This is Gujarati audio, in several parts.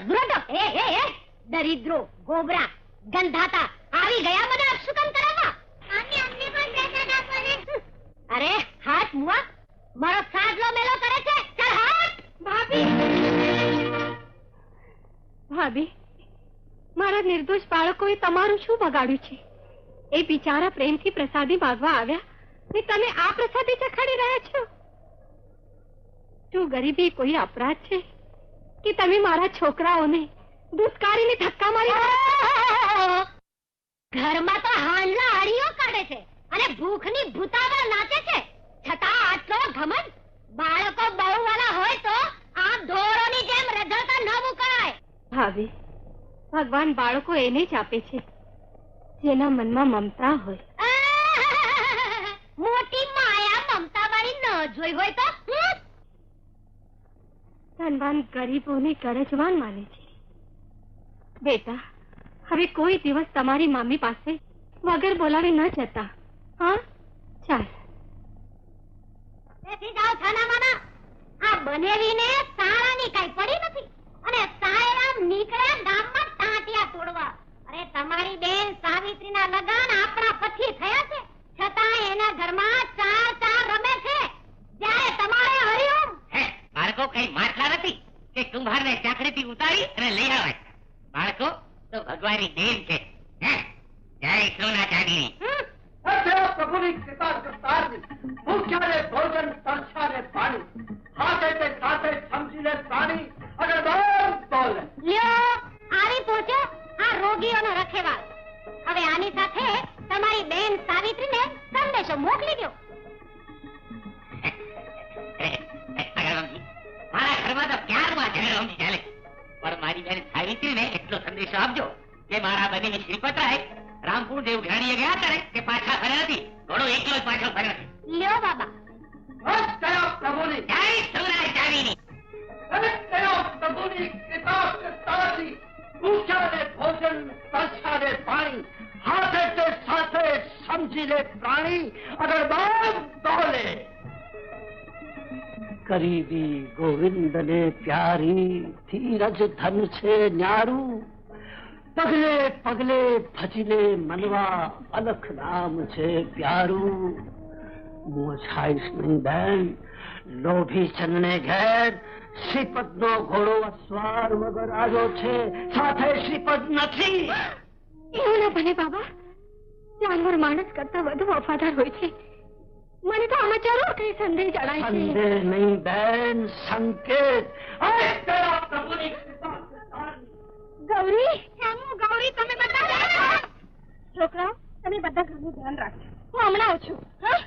દૂર હટો, એ, એ, એ, દરિદ્રો ગોબરા ગંધાતા આવી ગયા મને અપશુકન કરાવવા. અરે હાથ મુઆ મારો સાજલો મેલો કરે છે. ચાલ હાથ. ભાભી. ભાભી મારા નિર્દોષ બાળકોએ તમારું શું બગાડ્યું છે? એ બિચારા પ્રેમથી પ્રસાદી માંગવા આવ્યા ને તમે આ પ્રસાદી ચખાડી રહ્યા છો? શું ગરીબી કોઈ અપરાધ છે? કે તમે મારા છોકરાઓને દુષ્કારીને ધક્કા મારી ઘરમાં તો હાલના હળીઓ કાઢે છે અને ભૂખની ભૂતાવળ નાચે છે. છતાં આટલો ઘમંડ બાળકો બહુ વાળા હોય તો આ ઢોરોની જેમ રઝળતા ન મુકાય ભાભી ભગવાન બાળકો એને જ આપે છે જેના મનમાં મમતા હોય. મોટી માયા મમતા વાળી ન જોઈ હોય તો? ધનવાન ગરીબોને કરજવાન માને છે. બેટા, હવે કોઈ દિવસ તમારી મામી પાસે વગર બોલાવે ન જતા. હા? ચાલ. બેસી બનેવીને સંદેશો મોકલી દો મારા ઘરમાં તો ક્યારમાં ઝઘડવંશી ચાલે. પણ મારી બેન સાવિત્રીને એટલો સંદેશો આપજો કે મારા બનેવી શ્રીપતરાય રામપુર દેવ ઘાણીએ ગયા કરે કે પાછા ફર્યા નથી. ઘોડો એકલો જ પાછો ફર્યો છે. લ્યો બાબા. બસ કયો પ્રભુની. જય સોના ચાંદીની બસ કયો પ્રભુની કૃપા કરતારની ભૂખ્યાને ભોજન તરસ્યાને પાણી હાથે તે સાથે સમજી લે પ્રાણી અગર બહુ કરીબી ગોવિંદ ને પ્યારી ધીરજ ધન છે ન્યારું પગલે પગલે ભજલે મનવા અલખ નામ છે પ્યારું મોછાઈશ નહીં બેન લોભી ચંદને ઘેર શ્રીપદ નો ઘોડો અસવાર વગર આવ્યો છે સાથે શ્રીપદ નથી એવું ના બને બાબા? જાનવર માણસ કરતા વધુ વફાદાર હોય છે. મને તો આમાં જરૂર કઈ સંદેહ જણાય છે. સંદેહ નહીં બેન સંકેત. કૃપા કરતાની. ગૌરી? ગૌરી તમે બધા છોકરાઓ તમે બધા ઘરનું ધ્યાન રાખજો. હું હમણાં આવું છું. હા?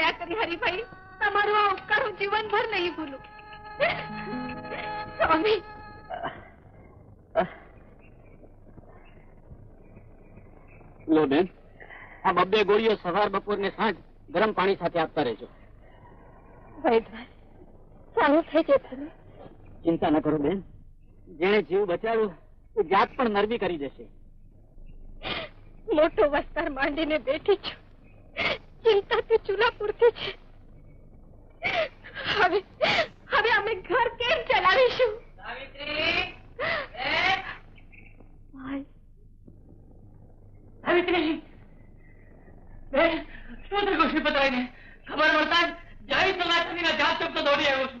દયા કરી હરીભાઈ તમારું આ ઉપકાર હું જીવનભર નહીં ભૂલું. સ્વામી. લો બેન આ બબ્બે ગોળીઓ સવાર બપોર ને સાંજ ગરમ પાણી સાથે આપતા રહેજો. સારું થઈ જશે ચિંતા ન કરો બેન. જેને જીવ બચાવ્યો એ જાત પણ નરવી કરી દેશે. મોટો વસ્તાર માંડીને બેઠી છું. ચિંતા તો ચૂલા પૂરતી છે. હવે હવે અમે ઘર કેમ ચલાવીશું? સાવિત્રી શું થયું શ્રીપતરાયને ખબર મળતા જય સલાચંદીના જાત ચકતો દોડી આવ્યો છું.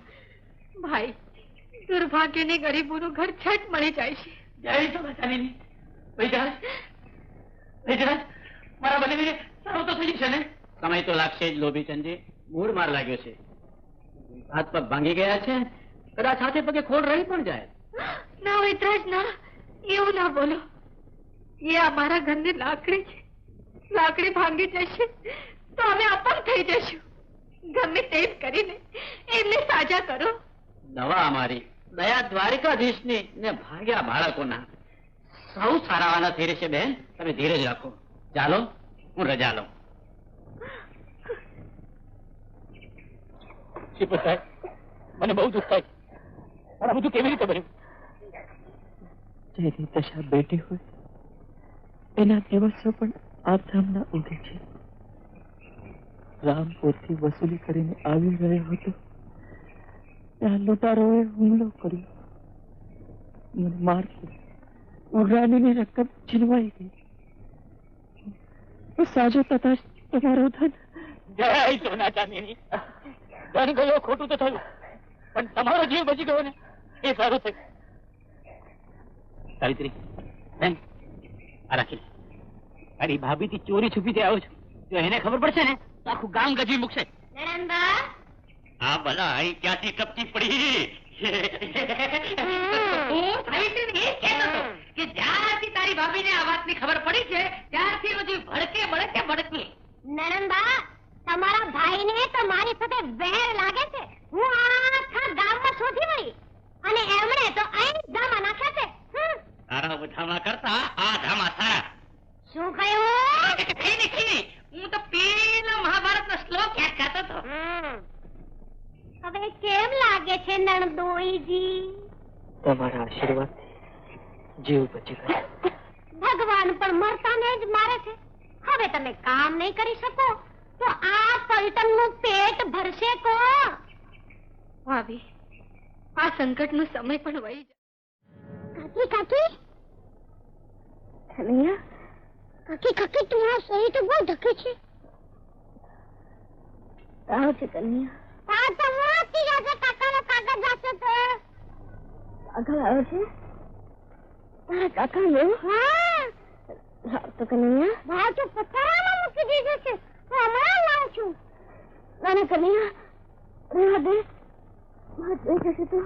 ભાઈ દુર્ભાગ્યને ગરીબોનું ઘર છટ મળી જાય છે. જય સલાચંદીની વૈદ્યરાજ વૈદ્યરાજ મારા બનેવીને સારું તો થઈ જશે ને? સમય તો લાગશે જ લોભીચંદજી મૂળ માર લાગ્યો છે. હાથ પગ ભાંગી ગયા છે. કદાચ હાથે પગે ખોડ રહી પણ જાય. ના મિત્રાજ ના. એવું ના બોલો. એ અમારા ઘરની લાકડી છે. લાકડી ભાંગી જશે તો અમે અપંગ થઈ જશું. ગમે તે કરીને એમને સાજા કરો. દવા અમારી. દયા દ્વારિકાધીશની ને ભાગ્યા બાળકોના. સૌ સારાવાના થઈ રહેશે બેન. તમે ધીરજ રાખો. ચાલો હું રજા લઉં. શિપો સાહેબ મને બહુ દુઃખ થાય. પણ બધું કેવી રીતે બન્યું? જેની દશા બેટી હોય એના દિવસો પણ આ ઉગે છે. રામપુરથી વસૂલી કરીને આવી રહ્યો હતો ત્યાં લૂંટારોએ હુમલો કર્યો. મને મારતો ઉઘરાણીની રકમ છીનવાઈ ગઈ. સાજો તથા તમારો ધન જય સોના ચાંદીની ધન ગયો ખોટું તો થયું. પણ તમારો જીવ બચી ગયો ને એ સારું થયું. સાવિત્રી બેન આ રાખી. તારી ભાભી થી ચોરી છુપી થી આવું છું. જો એને ખબર પડશે ને તો આખું ગામ ગજવી મૂકશે. હા આ ભલા અહીં ક્યાંથી ટપકી પડી? જ્યારથી તારી ભાભીને આ વાતની ખબર પડી છે ત્યારથી જીવ ભડકે ભડકે ભડકે નણંદા તમારા ભાઈને તો મારી સાથે વેર લાગે છે. હું આખા ગામમાં શોધી વળી. અને એમણે તો અહીં ધામા નાખ્યા છે. તારા ઉધામા કરતા? આ ધામા તારા. શું કહ્યું? કઈ નહીં, હું તો પેલા મહાભારતનો શ્લોક યાદ કરતો હતો. હવે કેમ લાગે છે નણદોઈજી? તમારા આશીર્વાદ જીવ બચી ગયો. ભગવાન પણ મરતાને જ મારે છે. હવે તમે કામ નહીં કરી શકો. તો આ પલટનનું પેટ ભરશે કોણ ભાભી આ સંકટનો સમય પણ વહી કાકી કાકી? કનૈયા કાકી કાકી તું આ સહી તો બહુ ધકે છે. આવ છે કન્યા. આ તો મોટી જાતે કાકાનો કાગળ જશે તો. આગળ આવ્યો છે? તારા કાકા એવું હા તો કનૈયા. ભાવ તો પથરામાં મૂકી દીધો છે. હમણાં લાવું છું. નાના કનૈયા રહેવા દે વાત જોઈ જશે તો?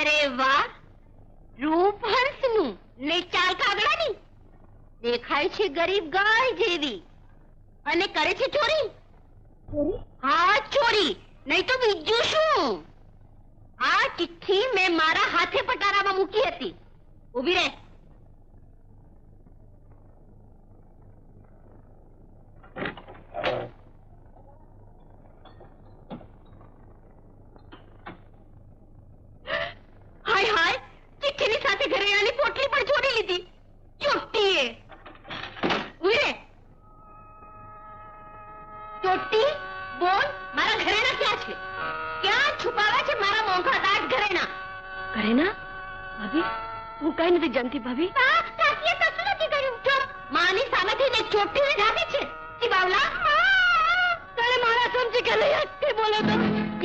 અરે વાહ! રૂપ હંસનું ને ચાલ કાગડાની? દેખાય છે ગરીબ ગાય જેવી. અને કરે છે ચોરી? હા ચોરી. નહીં તો બીજું શું? આ ચિઠ્ઠી મેં મારા હાથે પટારામાં મૂકી હતી. ઊભી રહે.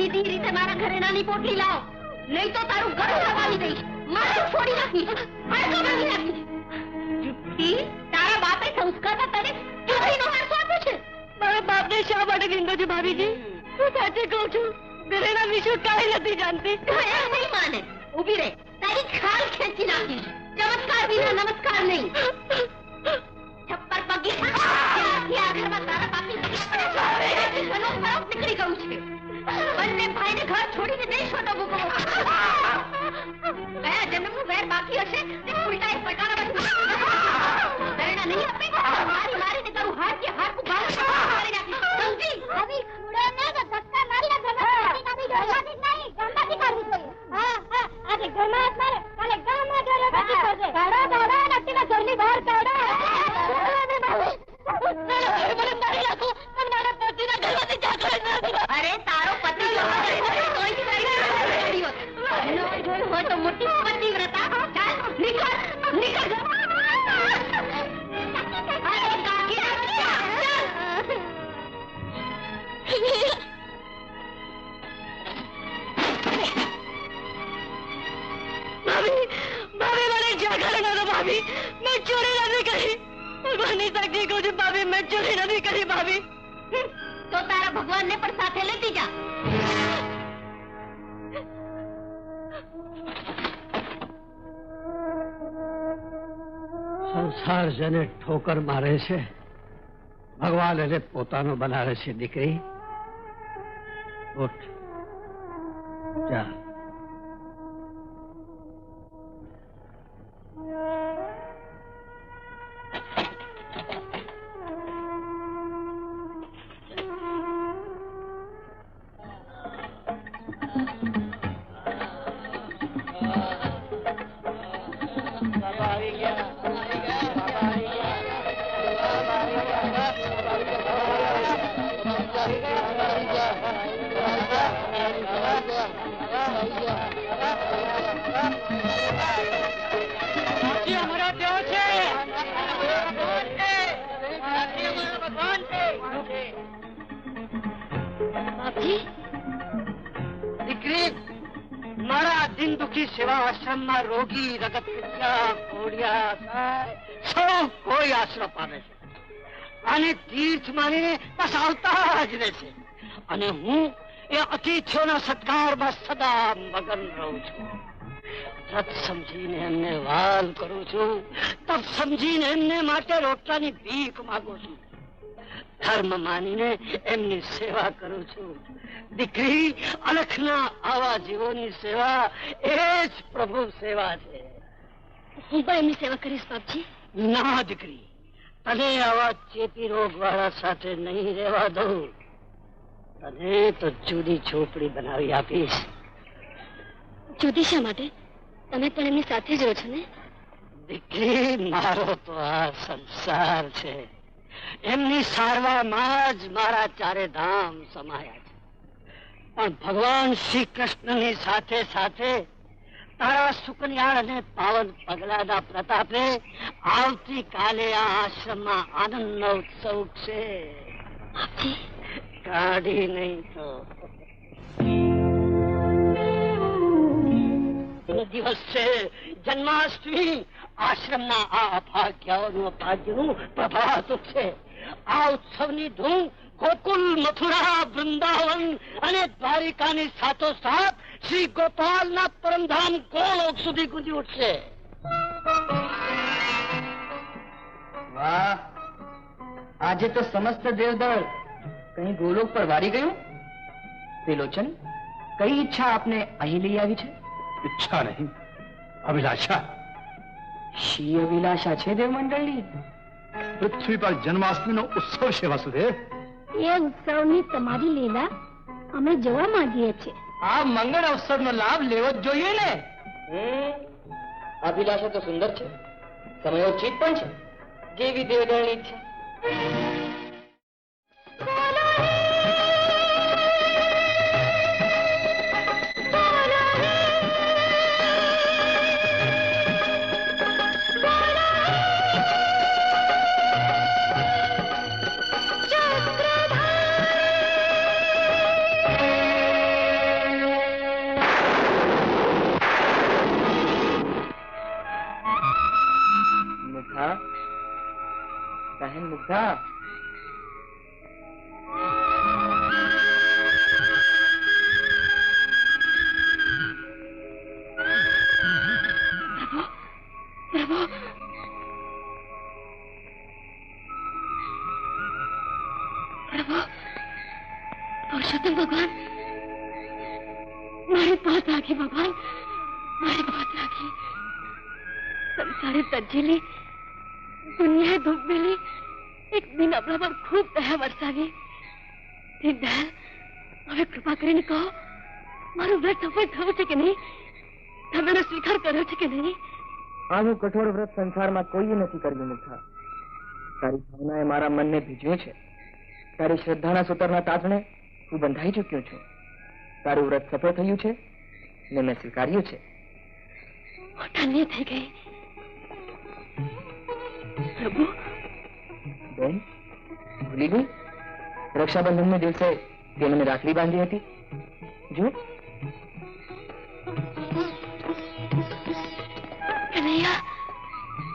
સીધી રીતે મારા ઘરેણાની પોટલી લાવ. નહીં તો તારું ઘર દબાવી દઈશ. મારે છોડી નાખી. હાડકું ભાંગી જુઠ્ઠી તારા બાપે સંસ્કાર તને ચોરીનો વારસો આપ્યો છે. મારા બાપને શા માટે નિંદો છે ભાભીજી હું સાચે કહું છું ઘરેણા વિશે કાંઈ નથી જાણતી. નહીં માને. ઊભી રહે. તારી ખાલ ખેંચી નાખી ચમત્કાર વિના નમસ્કાર નહીં. છપ્પર પગી. આ ઘરમાં તારા બાપની નીકળી ગયું છે. બંને ભાઈને ઘર છોડીને નહીં છોટો ભૂકો ગયા જન્મનું વેર બાકી હશે, તે ઉલટાઈ પટારામાંથી પ્રેરણા નહીં આપે? ભાભી ભાભી મને જાગરણ ના દો ભાભી મેં ચોરી નથી કરી ભગવાનની શક્તિ કહું છું ભાભી મેં ચોરી નથી કરી ભાભી તો તારા ભગવાનને પણ સાથે લેતી જા સંસાર જેને ઠોકર મારે છે ભગવાન એને પોતાનો બનાવે છે દીકરી ઉઠ જા બાપજી દીકરી મારા સેવા આશ્રમમાં રોગી રગત સૌ કોઈ આશરો પામે છે. અને તીર્થ માનીને બસ આવતા જ રહે અને હું એ અતિથિઓના સત્કારમાં સદા મગન રહું છું. વ્રત સમજીને એમને વાલ કરું છું. તપ સમજીને એમને માટે રોટલાની ભીખ માગું છું. ધર્મ માનીને એમની સેવા કરું છું. દીકરી અલખના આવા જીવોની સેવા એ જ પ્રભુ સેવા છે. હું પણ એમની સેવા કરીશ બાપજી. ના દીકરી. તને આવા ચેપી રોગ વાળા સાથે નહીં રહેવા દઉં. તને તો જુદી ઝોપડી બનાવી આપીશ. જુદી શા માટે? તમે પણ એમની સાથે જ રહો છો ને? દીકરી મારો તો આ સંસાર છે. એમની સારવામાં જ મારા ચારે ધામ સમાયા છે. પણ ભગવાન શ્રી કૃષ્ણની સાથે સાથે તારા સુકન્યાળ અને પાવન પગલાના પ્રતાપે આવતી કાલે આ આશ્રમમાં આનંદનો ઉત્સવ છે કાઢી નહીં તો. દિવસ છે જન્માષ્ટમી. આશ્રમના આ અભાગ્યાઓનું અભાગ્યનું પ્રભાત છે. આ ઉત્સવની ધૂમ ગોકુલ મથુરા વૃંદાવન અને દ્વારિકાની સાથોસાથ શ્રી ગોપાલના પરમધામ ગોલોક સુધી ગુંજી ઉઠશે. વાહ! આજે તો સમસ્ત દેવદળ કઈ ગોલોક પર વારી ગયું? ત્રિલોચન કઈ ઈચ્છા આપને અહીં લઈ આવી છે? ઈચ્છા નહીં અભિલાષા. શી અભિલાષા છે દેવમંડળની પૃથ્વી પર જન્માષ્ટમીનો ઉત્સવ છે વાસુદેવ. એ ઉત્સવની તમારી લીલા અમે જોવા માંગીએ છીએ. આ મંગળ અવસરનો લાભ લેવો જ જોઈએ ને. અભિલાષા તો સુંદર છે. સમયોચિત પણ છે. જેવી દેવદળની ઈચ્છા બહેન મુગ્ધા પ્રભુ પ્રભુ પુરુષોત્તમ ભગવાન મારી પાત રાખી ભગવાન મારી પાત રાખી સંસારે તજેલી દુનિયાએ ભોગવેલી દિન ખૂબ દયા વરસાવી. દીનદયાલ હવે કૃપા કરીને કહો મારું વ્રત સફળ થયું છે કે નહીં? તમે એનો સ્વીકાર કર્યો છે કે નહીં? આવું કઠોર વ્રત સંસારમાં કોઈએ નથી કર્યું મુગ્ધા તારી ભાવનાએ મારા મનને ભીજ્યું છે. તારી શ્રદ્ધાના સૂતરના તાતણે હું બંધાઈ ચૂક્યો છું. તારું વ્રત સફળ થયું છે ને મેં સ્વીકાર્યું છે. ધન્ય થઈ ગઈ. પ્રભુ? બેન? ભૂલી ગઈ રક્ષાબંધનના દિવસે તે મને રાખડી બાંધી હતી. જો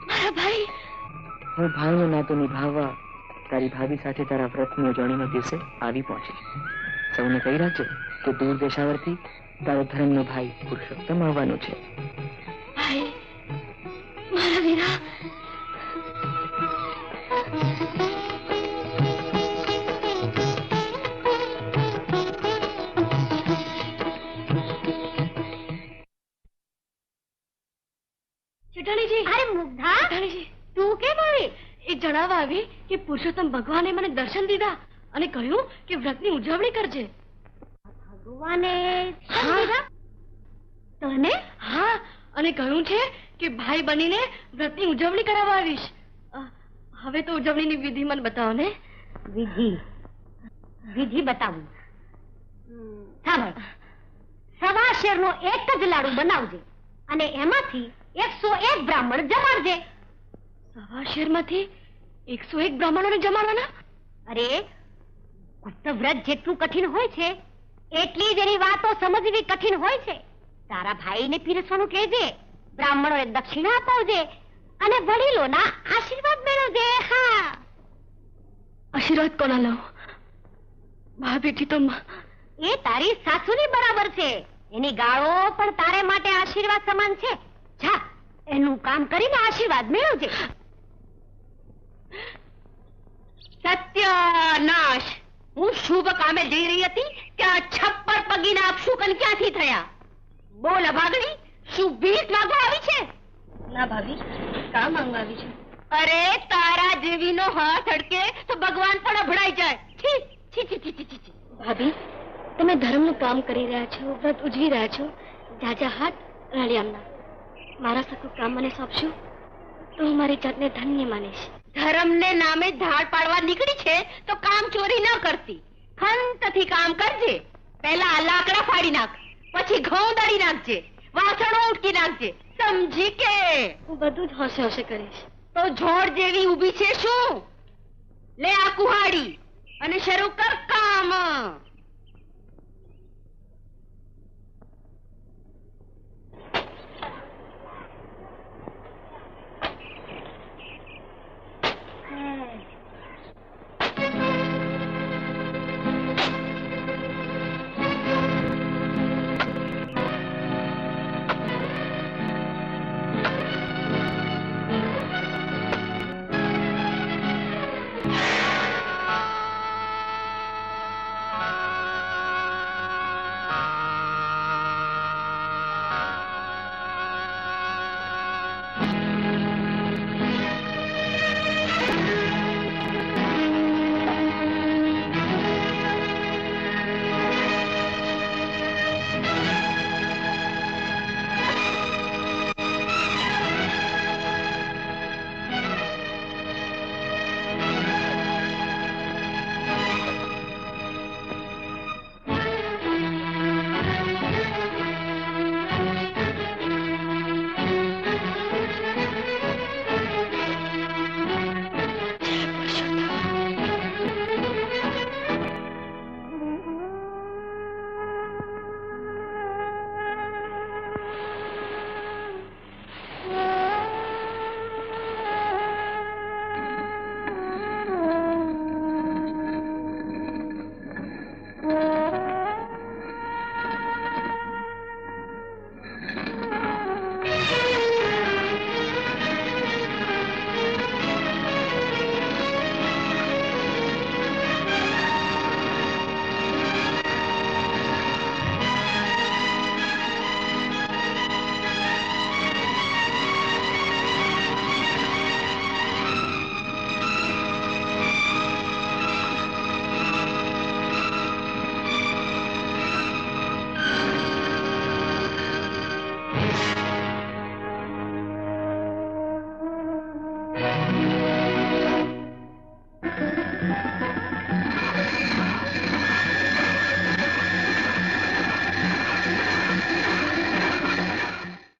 મારા ભાઈ. હું ભાઈનો નાતો નિભાવવા તારી ભાભી સાથે તારા વ્રતની ઉજવણીના દિવસે આવી પહોંચી. સૌને કહી રાખજો કે દૂર દેશાવરથી તારો ધર્મનો ભાઈ પુરુષોત્તમ આવવાનો છે. ભાઈ કે પુરુષોત્તમ ભગવાને મને દર્શન દીધા અને કહ્યું કે વ્રતની ઉજવણી કરજે. ભગવાને તને? હા અને કહ્યું છે કે ભાઈ બનીને વ્રતની ઉજવણી કરાવવા આવીશ. હવે તો ઉજવણીની વિધિ મને બતાવો ને. વિધિ. વિધિ બતાવું. સાંભળ. સવા શેરનો એક જ લાડુ બનાવજે અને એમાંથી એકસો એક બ્રાહ્મણ જમાડજે. સવા શેરમાંથી એકસો એક બ્રાહ્મણોને જમાડવાના? અરે ગુપ્ત વ્રત જેટલું કઠિન હોય છે એટલી જ એની વાતો સમજવી કઠિન હોય છે. તારા ભાઈને પીરસવાનું કહેજે બ્રાહ્મણોને દક્ષિણા અપાવજે અને વડીલોના આશીર્વાદ મેળવજે. હા. આશીર્વાદ કોના લઉં? મા બેટી તો એ તારી સાસુની બરાબર છે. એની ગાળો પણ તારે માટે આશીર્વાદ સમાન છે. જા એનું કામ કરીને આશીર્વાદ મેળવજે. સત્યનાશ. હું શુભ કામે જઈ રહી હતી કે આ છપ્પર પગીના અપશુકન ક્યાંથી થયા? બોલ અભાગણી શું ભીખ માંગવા આવી છે? ના ભાભી કા માંગવા આવી છે? અરે તારા જેવીનો હાથ અડકે તો ભગવાન પણ અભડાઈ જાય. છી છી છી છી છી છી, છી. ભાભી તમે ધર્મનું કામ કરી રહ્યા છો વ્રત ઉજવી રહ્યા છો. જાજા હાથ રાળિયામના મારા સખું કામ મને સોંપશો? તો હું મારી જાતને ધન્ય માનીશ. ધર્મને નામે ધાડ પાડવા નીકળી છે તો કામ ચોરી ન કરતી. ખંતથી કામ કરજે. પહેલા લાકડા ફાડી નાખ પછી ઘઉં દળી નાખજે વાસણો ઉટકી નાખજે. સમજી કે? હું બધું જ હોશે હોશે કરીશ. તો જોડ જેવી ઊભી છે શું? લે આ કુહાડી અને શરૂ કર કામ.